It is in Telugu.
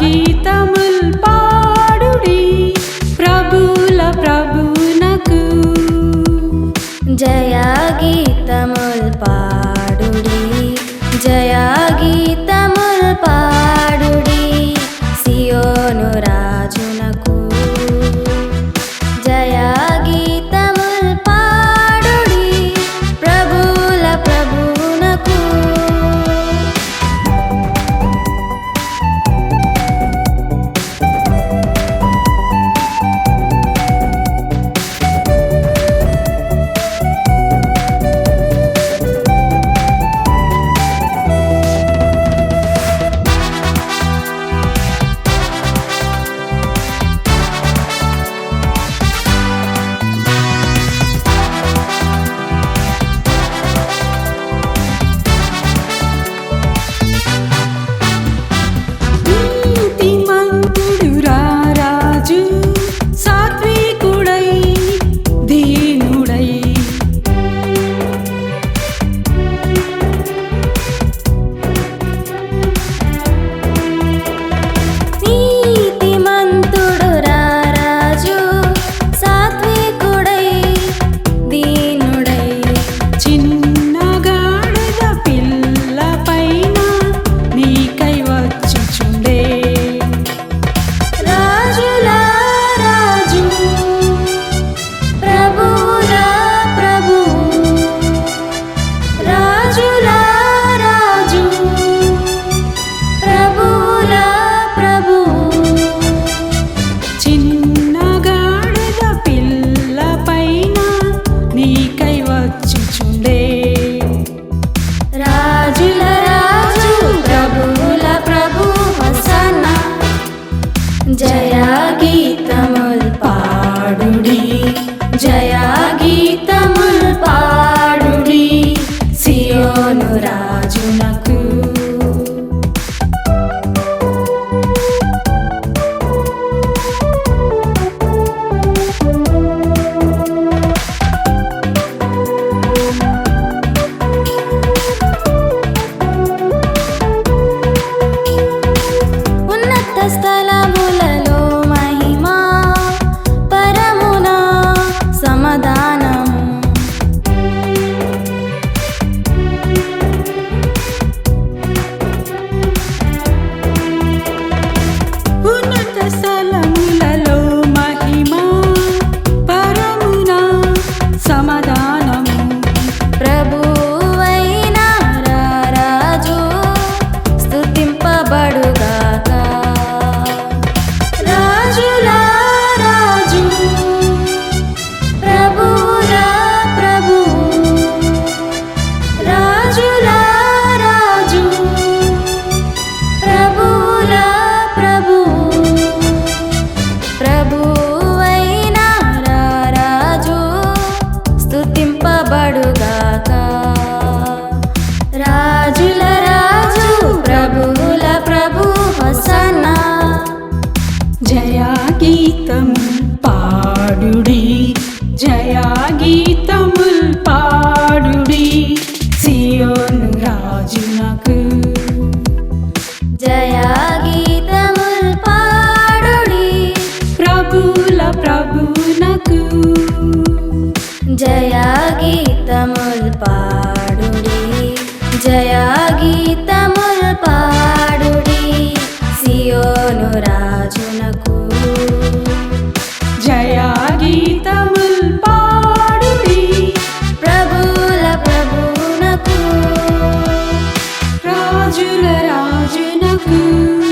గీతముల్ పాడుడి ప్రభుల ప్రభునకు. జయ గీతముల్ పాడుడి జయా గీతముల్ పాడుడి సియోను రాజునకు. జయా గీతముల్ పాడుడి ప్రభుల ప్రభునకు. జయా గీతముల్ పాడుడి జయా You.